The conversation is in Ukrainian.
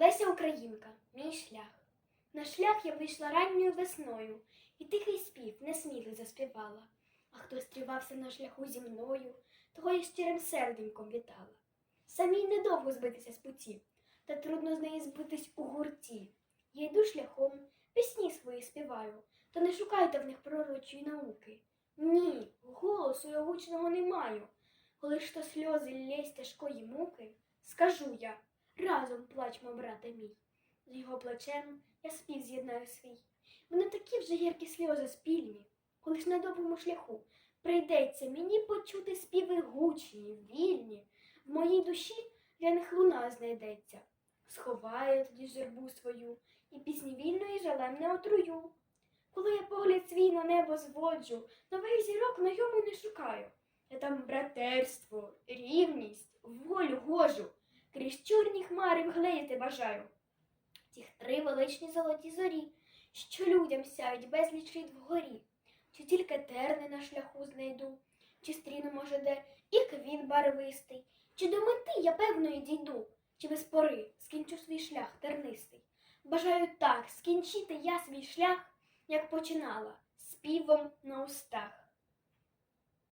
Леся Українка, мій шлях. На шлях я вийшла ранньою весною, і тихий спів несмілий заспівала. А хто стрівався на шляху зі мною, того я щирим серденьком вітала. Самій недовго збитися з путі, та трудно з неї збитись у гурті. Я йду шляхом, пісні свої співаю, та не шукайте в них пророчої науки. Ні, голосу я гучного не маю. Коли ж то сльози ллєсь тяжкої муки, скажу я, разом плачмо, брате мій. З його плачем я спів з'єднаю свій. Мене такі вже гіркі сльози спільні, коли ж на довгому шляху прийдеться мені почути співи гучні, вільні. В моїй душі для них луна знайдеться. Сховаю тоді жербу свою і пісні вільної жалем не отрую. Коли я погляд свій на небо зводжу, нових зірок на йому не шукаю. Я там братерство, рівність, волю гожу, крізь чорні хмари вгледіти бажаю. Тіх три величні золоті зорі, що людям сяють безліч літ вгорі, чи тільки терни на шляху знайду, чи стріну, може, де і квіт барвистий, чи до мети я певної дійду, чи без пори скінчу свій шлях тернистий. Бажаю так скінчити я свій шлях, як починала, співом на устах.